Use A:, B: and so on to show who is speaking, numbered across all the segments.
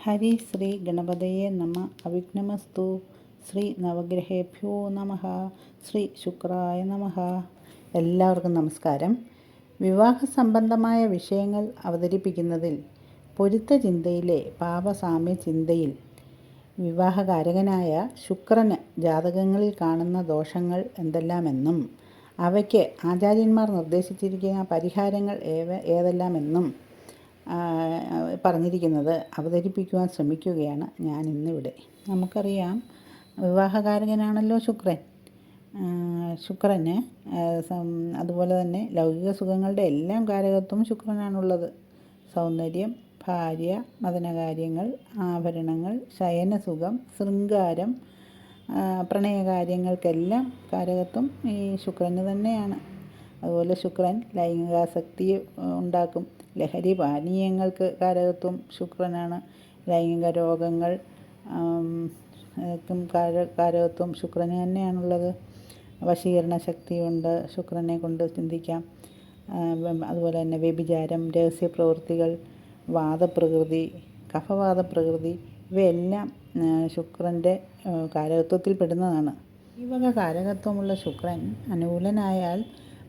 A: ഹരി ശ്രീ ഗണപതയെ നമ. അവിഘ്നമസ്തു. ശ്രീ നവഗ്രഹേഭ്യോ നമ. ശ്രീ ശുക്രായ നമ. എല്ലാവർക്കും നമസ്കാരം. വിവാഹ സംബന്ധമായ വിഷയങ്ങൾ അവതരിപ്പിക്കുന്നതിൽ പൊരുത്ത ചിന്തയിലെ പാപസാമ്യ ചിന്തയിൽ വിവാഹകാരകനായ ശുക്രന് ജാതകങ്ങളിൽ കാണുന്ന ദോഷങ്ങൾ എന്തെല്ലാമെന്നും അവയ്ക്ക് ആചാര്യന്മാർ നിർദ്ദേശിച്ചിരിക്കുന്ന പരിഹാരങ്ങൾ ഏവ ഏതെല്ലാമെന്നും പറഞ്ഞിരിക്കുന്നത് അവതരിപ്പിക്കുവാൻ ശ്രമിക്കുകയാണ് ഞാൻ ഇന്നിവിടെ. നമുക്കറിയാം വിവാഹകാരകനാണല്ലോ ശുക്രൻ. ശുക്രന് അതുപോലെ തന്നെ ലൗകിക സുഖങ്ങളുടെ എല്ലാം കാരകത്വം ശുക്രനാണുള്ളത്. സൗന്ദര്യം ഭാര്യ മദനകാര്യങ്ങൾ ആഭരണങ്ങൾ ശയനസുഖം ശൃംഗാരം പ്രണയകാര്യങ്ങൾക്കെല്ലാം കാരകത്വം ഈ ശുക്രന് തന്നെയാണ്. അതുപോലെ ശുക്രൻ ലൈംഗികാസക്തി ഉണ്ടാക്കും. ലഹരി പാനീയങ്ങൾക്ക് കാരകത്വം ശുക്രനാണ്. ലൈംഗിക രോഗങ്ങൾ ക്കും കാര കാരകത്വം ശുക്രന് തന്നെയാണുള്ളത്. വശീകരണ ശക്തിയുണ്ട് ശുക്രനെ കൊണ്ട് ചിന്തിക്കാം. അതുപോലെ തന്നെ വ്യഭിചാരം രഹസ്യ പ്രവൃത്തികൾ വാദപ്രകൃതി കഫവാദ പ്രകൃതി ഇവയെല്ലാം ശുക്രന്റെ കാരകത്വത്തിൽ പെടുന്നതാണ്. ഈ വക കാരകത്വമുള്ള ശുക്രൻ അനുകൂലനായാൽ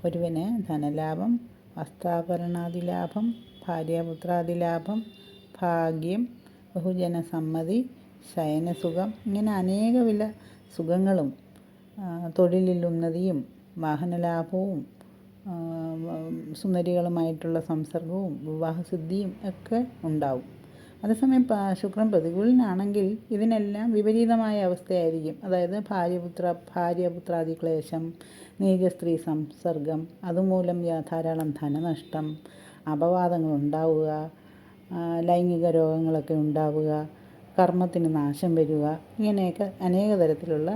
A: ഒരുവന് ധനലാഭം വസ്ത്രാഭരണാദിലാഭം ഭാര്യാപുത്രാദിലാഭം ഭാഗ്യം ബഹുജനസമ്മതി ശയനസുഖം ഇങ്ങനെ അനേക വില സുഖങ്ങളും തൊഴിലിൽ വാഹനലാഭവും സുന്ദരികളുമായിട്ടുള്ള സംസർഗവും വിവാഹസിദ്ധിയും ഒക്കെ ഉണ്ടാവും. അതേസമയം ശുക്രം ശുക്രൻ പ്രതികൂലനാണെങ്കിൽ ഇതിനെല്ലാം വിപരീതമായ അവസ്ഥയായിരിക്കും. അതായത് ഭാര്യപുത്ര ഭാര്യപുത്രാദി ക്ലേശം നീച സ്ത്രീ സംസർഗം അതുമൂലം ധാരാളം ധനനഷ്ടം അപവാദങ്ങൾ ഉണ്ടാവുക ലൈംഗിക രോഗങ്ങളൊക്കെ ഉണ്ടാവുക കർമ്മത്തിന് നാശം വരിക ഇങ്ങനെയൊക്കെ അനേക തരത്തിലുള്ള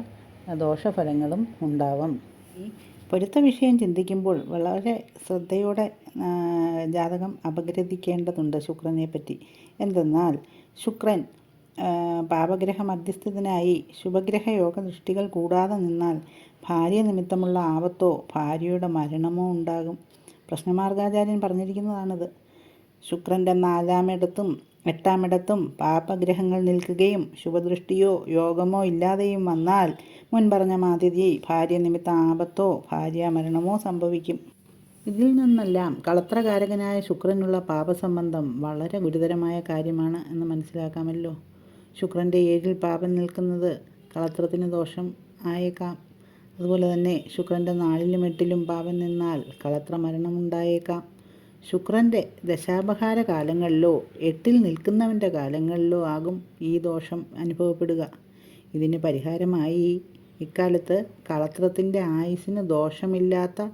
A: ദോഷഫലങ്ങളും ഉണ്ടാവും. ഈ പൊരുത്ത വിഷയം ചിന്തിക്കുമ്പോൾ വളരെ ശ്രദ്ധയോടെ ജാതകം അപഗ്രഥിക്കേണ്ടതുണ്ട് ശുക്രനെ പറ്റി എന്തെന്നാൽ ശുക്രൻ പാപഗ്രഹ മധ്യസ്ഥിതനായി ശുഭഗ്രഹ യോഗ ദൃഷ്ടികൾ കൂടാതെ നിന്നാൽ ഭാര്യ നിമിത്തമുള്ള ആപത്തോ ഭാര്യയുടെ മരണമോ ഉണ്ടാകും. പ്രശ്നമാർഗാചാര്യൻ പറഞ്ഞിരിക്കുന്നതാണിത്. ശുക്രന്റെ നാലാമിടത്തും എട്ടാമിടത്തും പാപഗ്രഹങ്ങൾ നിൽക്കുകയും ശുഭദൃഷ്ടിയോ യോഗമോ ഇല്ലാതെയും വന്നാൽ മുൻപറഞ്ഞ മാതിരി ഭാര്യ നിമിത്ത ആപത്തോ ഭാര്യാമരണമോ സംഭവിക്കും. ഇതിൽ നിന്നെല്ലാം കളത്രകാരകനായ ശുക്രനുള്ള പാപസംബന്ധം വളരെ ഗുരുതരമായ കാര്യമാണ് എന്ന് മനസ്സിലാക്കാമല്ലോ. ശുക്രന്റെ ഏഴിൽ പാപം നിൽക്കുന്നത് കളത്രത്തിന് ദോഷം ആയേക്കാം. അതുപോലെ തന്നെ ശുക്രന്റെ നാലിലും എട്ടിലും പാപം നിന്നാൽ കളത്ര മരണമുണ്ടായേക്കാം. ശുക്രന്റെ ദശാപഹാര കാലങ്ങളിലോ എട്ടിൽ നിൽക്കുന്നവന്റെ കാലങ്ങളിലോ ആകും ഈ ദോഷം അനുഭവപ്പെടുക. ഇതിന് പരിഹാരമായി ഇക്കാലത്ത് കളത്രത്തിന്റെ ആയുസ്സിന് ദോഷമില്ലാത്ത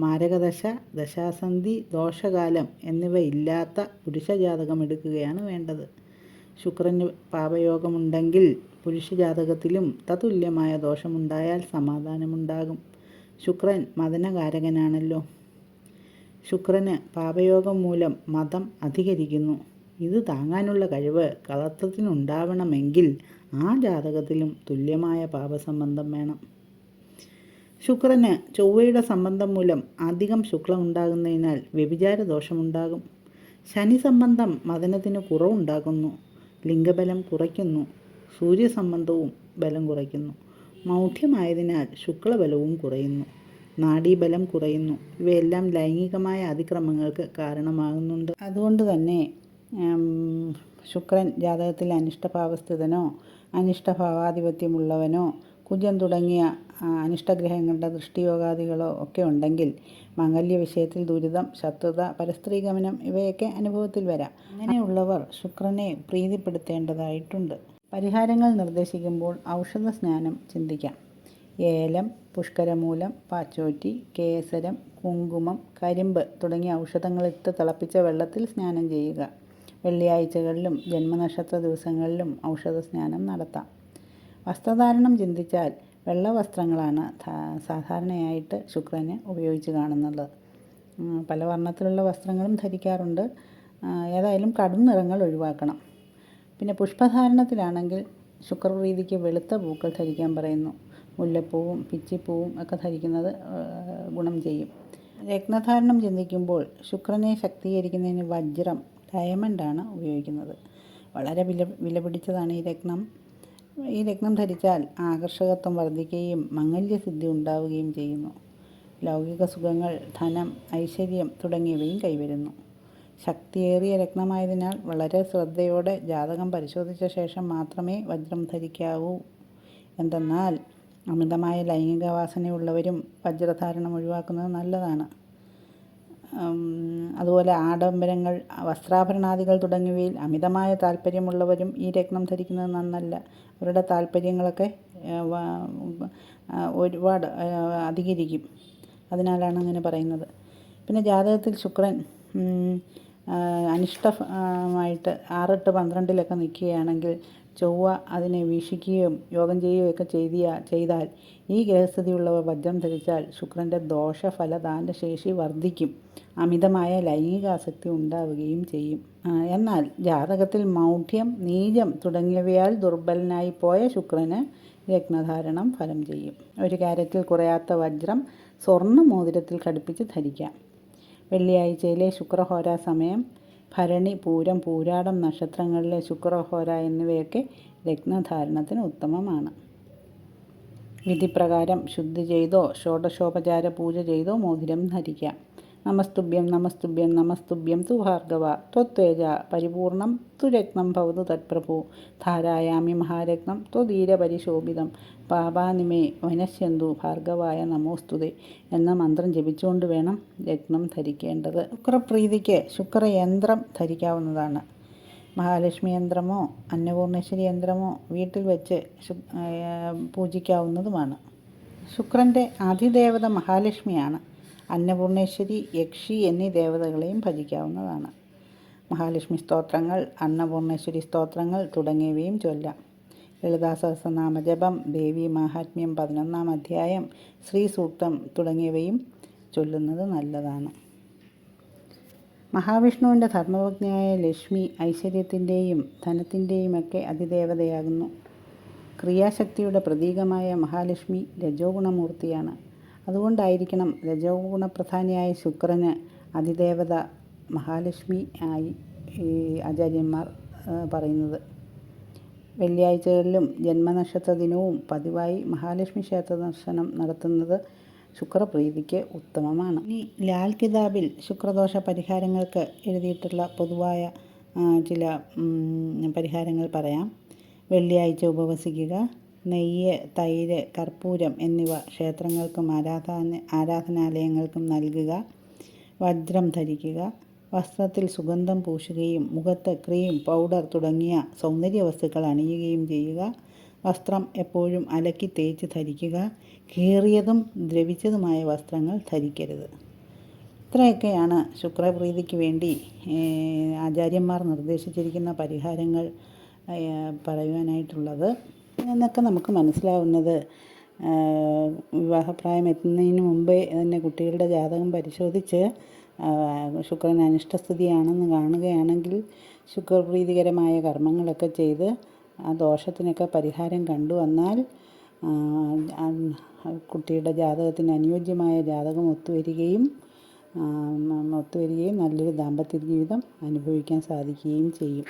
A: മാരകദശ ദശാസന്ധി ദോഷകാലം എന്നിവ ഇല്ലാത്ത പുരുഷജാതകം എടുക്കുകയാണ് വേണ്ടത്. ശുക്രന് പാപയോഗമുണ്ടെങ്കിൽ പുരുഷ ജാതകത്തിലും തതുല്യമായ ദോഷമുണ്ടായാൽ സമാധാനമുണ്ടാകും. ശുക്രൻ മദനകാരകനാണല്ലോ. ശുക്രന് പാപയോഗം മൂലം മതം അധികരിക്കുന്നു. ഇത് താങ്ങാനുള്ള കഴിവ് കളത്വത്തിനുണ്ടാവണമെങ്കിൽ ആ ജാതകത്തിലും തുല്യമായ പാപസംബന്ധം വേണം. ശുക്രന് ചൊവ്വയുടെ സംബന്ധം മൂലം അധികം ശുക്ലം ഉണ്ടാകുന്നതിനാൽ വ്യഭിചാര ദോഷമുണ്ടാകും ശനി സംബന്ധം മദനത്തിന് കുറവുണ്ടാകുന്നു. ലിംഗബലം കുറയ്ക്കുന്നു. സൂര്യസംബന്ധവും ബലം കുറയ്ക്കുന്നു. മൗഢ്യമായതിനാൽ ശുക്ലബലവും കുറയുന്നു. നാഡീബലം കുറയുന്നു. ഇവയെല്ലാം ലൈംഗികമായ അതിക്രമങ്ങൾക്ക് കാരണമാകുന്നുണ്ട്. അതുകൊണ്ട് തന്നെ ശുക്രൻ ജാതകത്തിൽ അനിഷ്ടഭാവസ്ഥിതനോ അനിഷ്ടഭാവാധിപത്യമുള്ളവനോ കുജൻ തുടങ്ങിയ അനിഷ്ടഗ്രഹങ്ങളുടെ ദൃഷ്ടിയോഗാദികളോ ഒക്കെ ഉണ്ടെങ്കിൽ മാംഗല്യ വിഷയത്തിൽ ദുരിതം ശത്രുത പരസ്ത്രീഗമനം ഇവയൊക്കെ അനുഭവത്തിൽ വരാം. അങ്ങനെയുള്ളവർ ശുക്രനെ പ്രീതിപ്പെടുത്തേണ്ടതായിട്ടുണ്ട്. പരിഹാരങ്ങൾ നിർദ്ദേശിക്കുമ്പോൾ ഔഷധ സ്നാനം ചിന്തിക്കാം. ഏലം പുഷ്കരമൂലം പാച്ചോറ്റി കേസരം കുങ്കുമം കരിമ്പ് തുടങ്ങിയ ഔഷധങ്ങളിട്ട് തിളപ്പിച്ച വെള്ളത്തിൽ സ്നാനം ചെയ്യുക. വെള്ളിയാഴ്ചകളിലും ജന്മനക്ഷത്ര ദിവസങ്ങളിലും ഔഷധ സ്നാനം നടത്താം. വസ്ത്രധാരണം ചിന്തിച്ചാൽ വെള്ള വസ്ത്രങ്ങളാണ് സാധാരണയായിട്ട് ശുക്രന് ഉപയോഗിച്ച് കാണുന്നത്. പല വർണത്തിലുള്ള വസ്ത്രങ്ങളും ധരിക്കാറുണ്ട്. ഏതായാലും കടും നിറങ്ങൾ ഒഴിവാക്കണം. പിന്നെ പുഷ്പധാരണത്തിലാണെങ്കിൽ ശുക്രപ്രീതിക്ക് വെളുത്ത പൂക്കൾ ധരിക്കാൻ പറയുന്നു. മുല്ലപ്പൂവും പിച്ചിപ്പൂവും ഒക്കെ ധരിക്കുന്നത് ഗുണം ചെയ്യും. രത്നധാരണം ചിന്തിക്കുമ്പോൾ ശുക്രനെ ശക്തീകരിക്കുന്നതിന് വജ്രം ഡയമണ്ടാണ് ഉപയോഗിക്കുന്നത്. വളരെ വില വില പിടിച്ചതാണ് ഈ രത്നം. ഈ രത്നം ധരിച്ചാൽ ആകർഷകത്വം വർദ്ധിക്കുകയും മംഗല്യസിദ്ധി ഉണ്ടാവുകയും ചെയ്യുന്നു. ലൗകിക സുഖങ്ങൾ ധനം ഐശ്വര്യം തുടങ്ങിയവയും കൈവരുന്നു. ശക്തിയേറിയ രത്നമായതിനാൽ വളരെ ശ്രദ്ധയോടെ ജാതകം പരിശോധിച്ച ശേഷം മാത്രമേ വജ്രം ധരിക്കാവൂ. എന്തെന്നാൽ അമിതമായ ലൈംഗിക വാസനയുള്ളവരും വജ്രധാരണം ഒഴിവാക്കുന്നത് നല്ലതാണ്. അതുപോലെ ആഡംബരങ്ങൾ വസ്ത്രാഭരണാദികൾ തുടങ്ങിയവയിൽ അമിതമായ താല്പര്യമുള്ളവരും ഈ രത്നം ധരിക്കുന്നത് നന്നല്ല. അവരുടെ താല്പര്യങ്ങളൊക്കെ ഒരുപാട് അധികരിക്കും. അതിനാലാണ് അങ്ങനെ പറയുന്നത്. പിന്നെ ജാതകത്തിൽ ശുക്രൻ അനിഷ്ടമായിട്ട് ആറെട്ട് പന്ത്രണ്ടിലൊക്കെ നിൽക്കുകയാണെങ്കിൽ ചൊവ്വ അതിനെ വീക്ഷിക്കുകയും യോഗം ചെയ്യുകയൊക്കെ ചെയ്തിയ ചെയ്താൽ ഈ ഗ്രഹസ്ഥിതിയുള്ളവർ വജ്രം ധരിച്ചാൽ ശുക്രന്റെ ദോഷഫലദാന ശേഷി വർദ്ധിക്കും. അമിതമായ ലൈംഗികാസക്തി ഉണ്ടാവുകയും ചെയ്യും. എന്നാൽ ജാതകത്തിൽ മൗഢ്യം നീചം തുടങ്ങിയവയാൽ ദുർബലനായി പോയ ശുക്രന് രത്നധാരണം ഫലം ചെയ്യും. ഒരു കാര്യത്തിൽ കുറയാത്ത വജ്രം സ്വർണ മോതിരത്തിൽ ഘടിപ്പിച്ച് ധരിക്കാം. വെള്ളിയാഴ്ചയിലെ ശുക്രഹോര സമയം ഭരണി പൂരം പൂരാടം നക്ഷത്രങ്ങളിലെ ശുക്രഹോര എന്നിവയൊക്കെ രത്നധാരണത്തിന് ഉത്തമമാണ്. വിധിപ്രകാരം ശുദ്ധി ചെയ്തോ ഷോഡശോപചാര പൂജ ചെയ്തോ മോതിരം ധരിക്കാം. നമസ്തുഭ്യം നമസ്തുഭ്യം നമസ്തുഭ്യം. തു ഭാർഗവ ത്വത്വേജ പരിപൂർണം. തു രത്നം ഭവതു തത്പ്രഭു. ധാരായാമി മഹാരത്നം. ത്വധീരപരിശോഭിതം പാപാനിമേ വനശ്യന്തു. ഭാർഗവായ നമോസ്തുതേ എന്ന മന്ത്രം ജപിച്ചുകൊണ്ട് വേണം രത്നം ധരിക്കേണ്ടത്. ശുക്രപ്രീതിക്ക് ശുക്രയന്ത്രം ധരിക്കാവുന്നതാണ്. മഹാലക്ഷ്മി യന്ത്രമോ അന്നപൂർണേശ്വരി യന്ത്രമോ വീട്ടിൽ വെച്ച് പൂജിക്കാവുന്നതുമാണ്. ശുക്രന്റെ അതിദേവത മഹാലക്ഷ്മിയാണ്. അന്നപൂർണേശ്വരി യക്ഷി എന്നീ ദേവതകളെയും ഭജിക്കാവുന്നതാണ്. മഹാലക്ഷ്മി സ്തോത്രങ്ങൾ അന്നപൂർണേശ്വരി സ്തോത്രങ്ങൾ തുടങ്ങിയവയും ചൊല്ലാം. ലളിതാ സഹസ്രനാമ ജപം ദേവി മാഹാത്മ്യം പതിനൊന്നാം അധ്യായം ശ്രീ സൂക്തം തുടങ്ങിയവയും ചൊല്ലുന്നത് നല്ലതാണ്. മഹാവിഷ്ണുവിന്റെ ധർമ്മപത്നിയായ ലക്ഷ്മി ഐശ്വര്യത്തിന്റെയും ധനത്തിന്റെയുമൊക്കെ അതിദേവതയാകുന്നു. ക്രിയാശക്തിയുടെ പ്രതീകമായ മഹാലക്ഷ്മി രജോഗുണമൂർത്തിയാണ്. അതുകൊണ്ടായിരിക്കണം രജോഗുണപ്രധാനിയായ ശുക്രന് അതിദേവത മഹാലക്ഷ്മി ആയി ഈ ആചാര്യന്മാർ പറയുന്നത്. വെള്ളിയാഴ്ചകളിലും ജന്മനക്ഷത്ര ദിനവും പതിവായി മഹാലക്ഷ്മി ക്ഷേത്ര ദർശനം നടത്തുന്നത് ശുക്രപ്രീതിക്ക് ഉത്തമമാണ്. ഇനി ലാൽ കിതാബിൽ ശുക്രദോഷ പരിഹാരങ്ങൾക്ക് എഴുതിയിട്ടുള്ള പൊതുവായ ചില പരിഹാരങ്ങൾ പറയാം. വെള്ളിയാഴ്ച ഉപവസിക്കുക നെയ്യ് തൈര് കർപ്പൂരം എന്നിവ ക്ഷേത്രങ്ങൾക്കും ആരാധന ആരാധനാലയങ്ങൾക്കും നൽകുക. വജ്രം ധരിക്കുക. വസ്ത്രത്തിൽ സുഗന്ധം പൂശുകയും മുഖത്ത് ക്രീം പൗഡർ തുടങ്ങിയ സൗന്ദര്യ വസ്തുക്കൾ അണിയുകയും ചെയ്യുക. വസ്ത്രം എപ്പോഴും അലക്കി തേച്ച് ധരിക്കുക. കീറിയതും ദ്രവിച്ചതുമായ വസ്ത്രങ്ങൾ ധരിക്കരുത്. ഇത്രയൊക്കെയാണ് ശുക്രപ്രീതിക്ക് വേണ്ടി ആചാര്യന്മാർ നിർദ്ദേശിച്ചിരിക്കുന്ന പരിഹാരങ്ങൾ പറയുവാനായിട്ടുള്ളത്. എന്നൊക്കെ നമുക്ക് മനസ്സിലാവുന്നത്. വിവാഹപ്രായം എത്തുന്നതിന് മുമ്പേ തന്നെ കുട്ടികളുടെ ജാതകം പരിശോധിച്ച് ശുക്രൻ അനിഷ്ടസ്ഥിതിയാണെന്ന് കാണുകയാണെങ്കിൽ ശുക്രപ്രീതികരമായ കർമ്മങ്ങളൊക്കെ ചെയ്ത് ആ ദോഷത്തിനൊക്കെ പരിഹാരം കണ്ടുവന്നാൽ കുട്ടിയുടെ ജാതകത്തിന് അനുയോജ്യമായ ജാതകം ഒത്തുവരികയും ഒത്തുവരികയും നല്ലൊരു ദാമ്പത്യ ജീവിതം അനുഭവിക്കാൻ സാധിക്കുകയും ചെയ്യും.